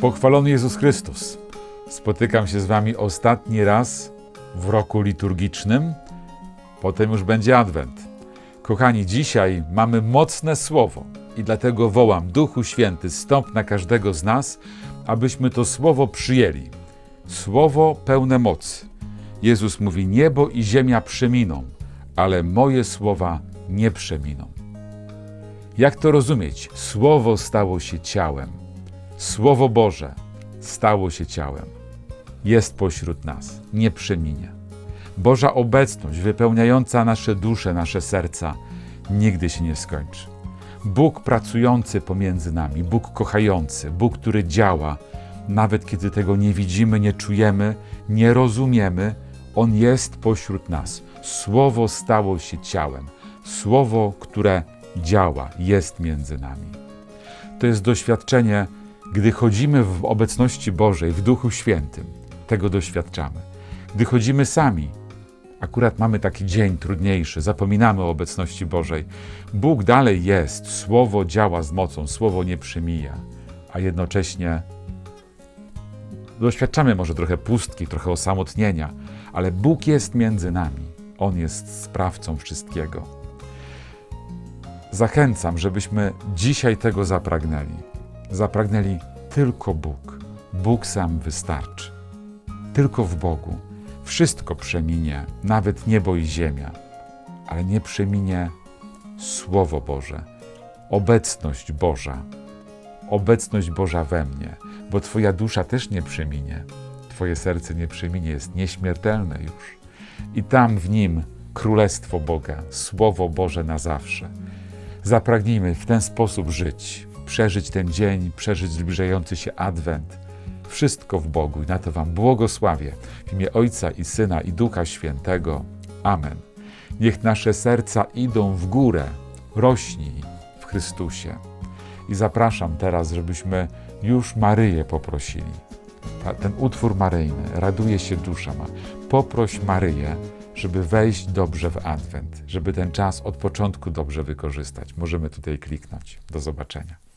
Pochwalony Jezus Chrystus. Spotykam się z Wami ostatni raz w roku liturgicznym, potem już będzie Adwent. Kochani, dzisiaj mamy mocne słowo i dlatego wołam: Duchu Święty, stąp na każdego z nas, abyśmy to słowo przyjęli. Słowo pełne mocy. Jezus mówi: Niebo i ziemia przeminą, ale moje słowa nie przeminą. Jak to rozumieć? Słowo stało się ciałem. Słowo Boże stało się ciałem. Jest pośród nas, nie przeminie. Boża obecność wypełniająca nasze dusze, nasze serca nigdy się nie skończy. Bóg pracujący pomiędzy nami, Bóg kochający, Bóg, który działa, nawet kiedy tego nie widzimy, nie czujemy, nie rozumiemy, On jest pośród nas. Słowo stało się ciałem. Słowo, które działa, jest między nami. To jest doświadczenie, gdy chodzimy w obecności Bożej, w Duchu Świętym. Tego doświadczamy. Gdy chodzimy sami, akurat mamy taki dzień trudniejszy, zapominamy o obecności Bożej. Bóg dalej jest, Słowo działa z mocą, Słowo nie przemija, a jednocześnie doświadczamy może trochę pustki, trochę osamotnienia, ale Bóg jest między nami. On jest sprawcą wszystkiego. Zachęcam, żebyśmy dzisiaj tego zapragnęli. Zapragnęli tylko Bóg. Bóg sam wystarczy. Tylko w Bogu wszystko przeminie, nawet niebo i ziemia, ale nie przeminie Słowo Boże, obecność Boża, obecność Boża we mnie, bo Twoja dusza też nie przeminie, Twoje serce nie przeminie, jest nieśmiertelne już. I tam w nim Królestwo Boga, Słowo Boże na zawsze. Zapragnijmy w ten sposób żyć, przeżyć ten dzień, przeżyć zbliżający się Adwent. Wszystko w Bogu i na to Wam błogosławię w imię Ojca i Syna i Ducha Świętego. Amen. Niech nasze serca idą w górę, rośnij w Chrystusie. I zapraszam teraz, żebyśmy już Maryję poprosili. Ten utwór maryjny, raduje się dusza ma. Poproś Maryję, żeby wejść dobrze w Adwent, żeby ten czas od początku dobrze wykorzystać. Możemy tutaj kliknąć. Do zobaczenia.